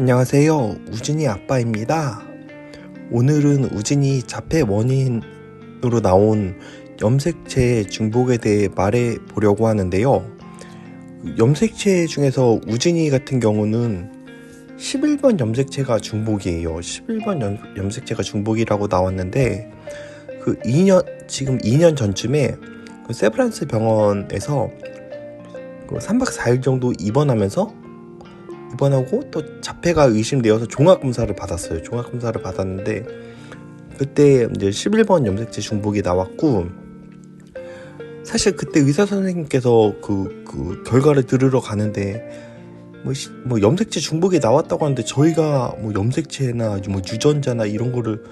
안녕하세요. 우진이 아빠입니다. 오늘은 우진이 자폐 원인으로 나온 염색체 중복에 대해 말해 보려고 하는데요. 염색체 중에서 우진이 같은 경우는 11번 염색체가 중복이에요. 11번 염, 염색체가 중복이라고 나왔는데 그 2년 지금 2년 전쯤에 그 세브란스 병원에서 그 3박 4일 정도 입원하면서 입원하고 또 자폐가 의심되어서 종합 검사를 받았어요. 종합 검사를 받았는데 그때 이제 11번 염색체 중복이 나왔고 사실 그때 의사 선생님께서 그, 그 결과를 들으러 가는데 뭐, 시- 뭐 염색체 중복이 나왔다고 하는데 저희가 뭐 염색체나 뭐 유전자나 이런 거를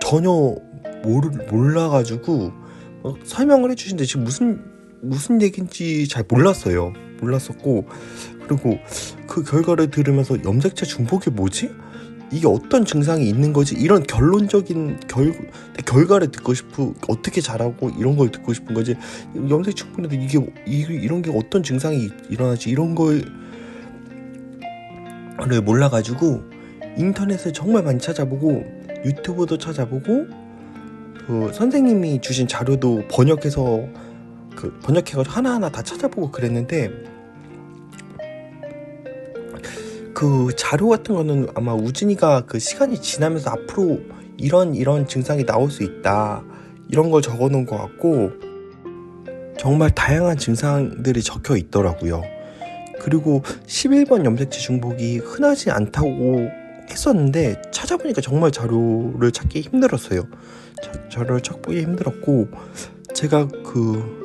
전혀 모르, 몰라가지고 어, 설명을 해주시는데 지금 무슨 무슨 얘기인지 잘 몰랐어요. 몰랐었고 그리고 그 결과를 들으면서 염색체 중복이 뭐지? 이게 어떤 증상이 있는 거지? 이런 결론적인 결 결과를 듣고 싶고 어떻게 잘하고 이런 걸 듣고 싶은 거지. 염색 중복인데 이게 이, 이런 게 어떤 증상이 일어나지? 이런 걸를 몰라가지고 인터넷을 정말 많이 찾아보고 유튜브도 찾아보고 그 선생님이 주신 자료도 번역해서 그 번역해가지고 하나하나 다 찾아보고 그랬는데 그 자료 같은 거는 아마 우진이가 그 시간이 지나면서 앞으로 이런 이런 증상이 나올 수 있다 이런 걸 적어 놓은 것 같고 정말 다양한 증상들이 적혀 있더라고요. 그리고 11번 염색체 중복이 흔하지 않다고 했었는데 찾아보니까 정말 자료를 찾기 힘들었어요. 자, 자료를 찾기 힘들었고 제가 그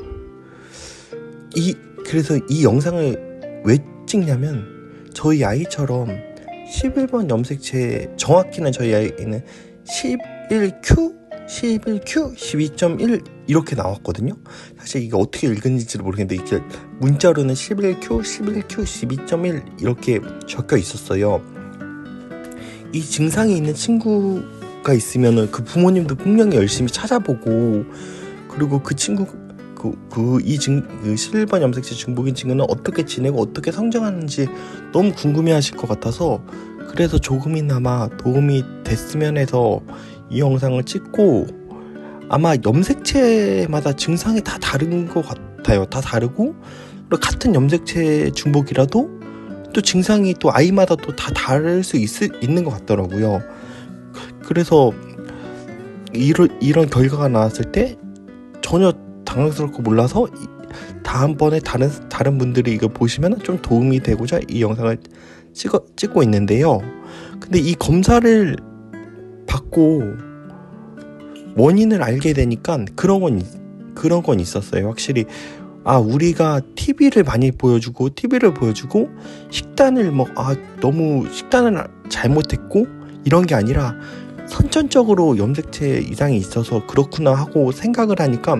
이 그래서 이 영상을 왜 찍냐면 저희 아이처럼 11번 염색체 정확히는 저희 아이는 11Q 11Q 12.1 이렇게 나왔거든요. 사실 이게 어떻게 읽은지를 모르겠는데 이게 문자로는 11Q 11Q 12.1 이렇게 적혀 있었어요. 이 증상이 있는 친구가 있으면은 그 부모님도 분명히 열심히 찾아보고 그리고 그 친구 그그이증그 11번 염색체 중복인 친구는 어떻게 지내고 어떻게 성장하는지 너무 궁금해하실 것 같아서 그래서 조금이나마 도움이 됐으면 해서 이 영상을 찍고 아마 염색체마다 증상이 다 다른 것 같아요. 다 다르고 같은 염색체 중복이라도 또 증상이 또 아이마다 또 다 다를 수 있, 있는 것 같더라고요. 그래서 이런 이런 결과가 나왔을 때 전혀 당황스럽고 몰라서 이- 다음번에 다른 다른 분들이 이거 보시면 좀 도움이 되고자 이 영상을 찍어 찍고 있는데요. 근데 이 검사를 받고 원인을 알게 되니까 그런 건 있- 그런 건 있었어요. 확실히 아 우리가 TV를 많이 보여주고 TV를 보여주고 식단을 뭐아 너무 식단을 잘못했고 이런 게 아니라 선천적으로 염색체 이상이 있어서 그렇구나 하고 생각을 하니까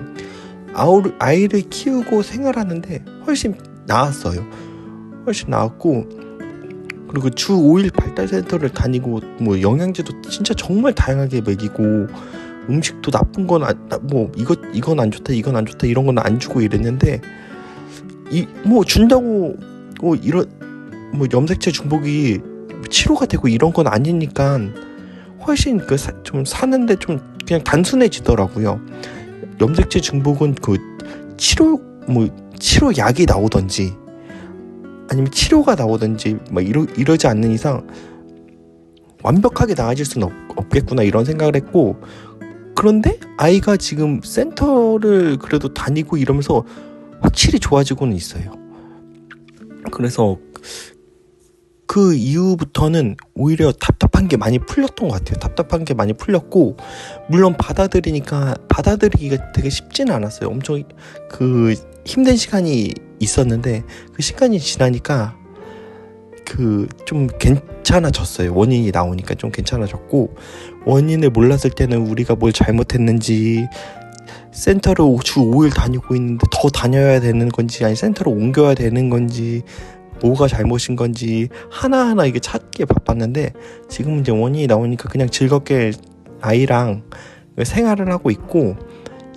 아이를 키우고 생활하는데 훨씬 나았어요. 훨씬 나았고 그리고 주 5일 발달센터를 다니고 뭐 영양제도 진짜 정말 다양하게 먹이고 음식도 나쁜 건 뭐 이것 이건 안 좋다 이건 안 좋다 이런 건 안 주고 이랬는데 이 뭐 준다고 뭐 이런 뭐 염색체 중복이 치료가 되고 이런 건 아니니까 훨씬 그 좀 사는데 좀 그냥 단순해지더라고요. 염색체 중복은 그 치료 뭐 치료 약이 나오던지 아니면 치료가 나오든지 막 이러 이러지 않는 이상 완벽하게 나아질 수는 없, 없겠구나 이런 생각을 했고 그런데 아이가 지금 센터를 그래도 다니고 이러면서 확실히 좋아지고는 있어요. 그래서 그 이후부터는 오히려 답답한 게 많이 풀렸던 것 같아요. 답답한 게 많이 풀렸고 물론 받아들이니까 받아들이기가 되게 쉽지는 않았어요. 엄청 그 힘든 시간이 있었는데 그 시간이 지나니까 그 좀 괜찮아졌어요. 원인이 나오니까 좀 괜찮아졌고 원인을 몰랐을 때는 우리가 뭘 잘못했는지 센터를 주 5일 다니고 있는데 더 다녀야 되는 건지 아니 센터로 옮겨야 되는 건지 뭐가 잘못인 건지 하나하나 이게 찾기에 바빴는데 지금 이제 원인이 나오니까 그냥 즐겁게 아이랑 생활을 하고 있고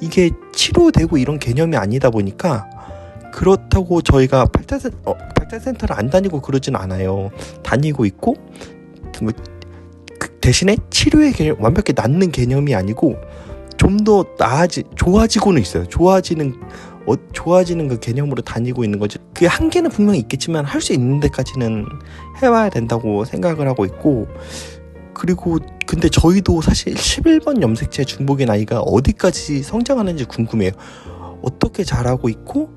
이게 치료되고 이런 개념이 아니다 보니까 그렇다고 저희가 발달센, 어, 발달센터를 안 다니고 그러진 않아요. 다니고 있고 뭐, 그 대신에 치료의 개념, 완벽히 낫는 개념이 아니고 좀 더 나아지 좋아지고는 있어요. 좋아지는 어, 좋아지는 그 개념으로 다니고 있는 거지. 그 한계는 분명히 있겠지만 할 수 있는 데까지는 해와야 된다고 생각을 하고 있고 그리고 근데 저희도 사실 11번 염색체 중복인 아이가 어디까지 성장하는지 궁금해요. 어떻게 자라고 있고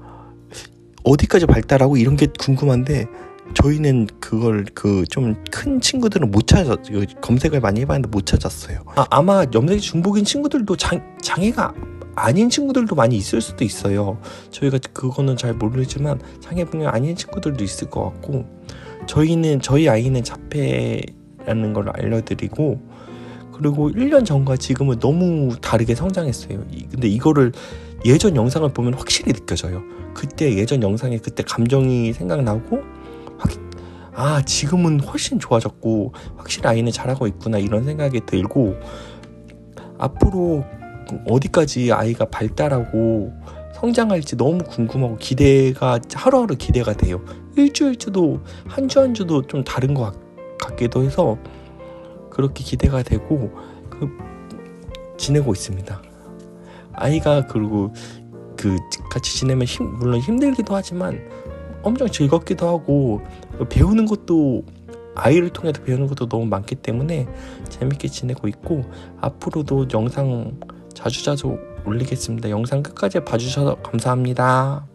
어디까지 발달하고 이런 게 궁금한데 저희는 그걸 그 좀 큰 친구들은 못 찾아 그 검색을 많이 해봤는데 못 찾았어요. 아, 아마 염색 중복인 친구들도 장, 장애가 아닌 친구들도 많이 있을 수도 있어요. 저희가 그거는 잘 모르지만 장애분이 아닌 친구들도 있을 것 같고 저희는 저희 아이는 자폐라는 걸 알려드리고 그리고 1년 전과 지금은 너무 다르게 성장했어요. 이- 근데 이거를 예전 영상을 보면 확실히 느껴져요. 그때 예전 영상에 그때 감정이 생각나고 확, 아 지금은 훨씬 좋아졌고 확실히 아이는 잘하고 있구나 이런 생각이 들고 앞으로 어디까지 아이가 발달하고 성장할지 너무 궁금하고 기대가 하루하루 기대가 돼요. 일주일주도 한 주 한 주도 좀 다른 것 같, 같기도 해서 그렇게 기대가 되고 그 지내고 있습니다. 아이가 그리고 그 같이 지내면 힘, 물론 힘들기도 하지만 엄청 즐겁기도 하고 배우는 것도 아이를 통해서 배우는 것도 너무 많기 때문에 재밌게 지내고 있고 앞으로도 영상 자주자주 올리겠습니다. 영상 끝까지 봐주셔서 감사합니다.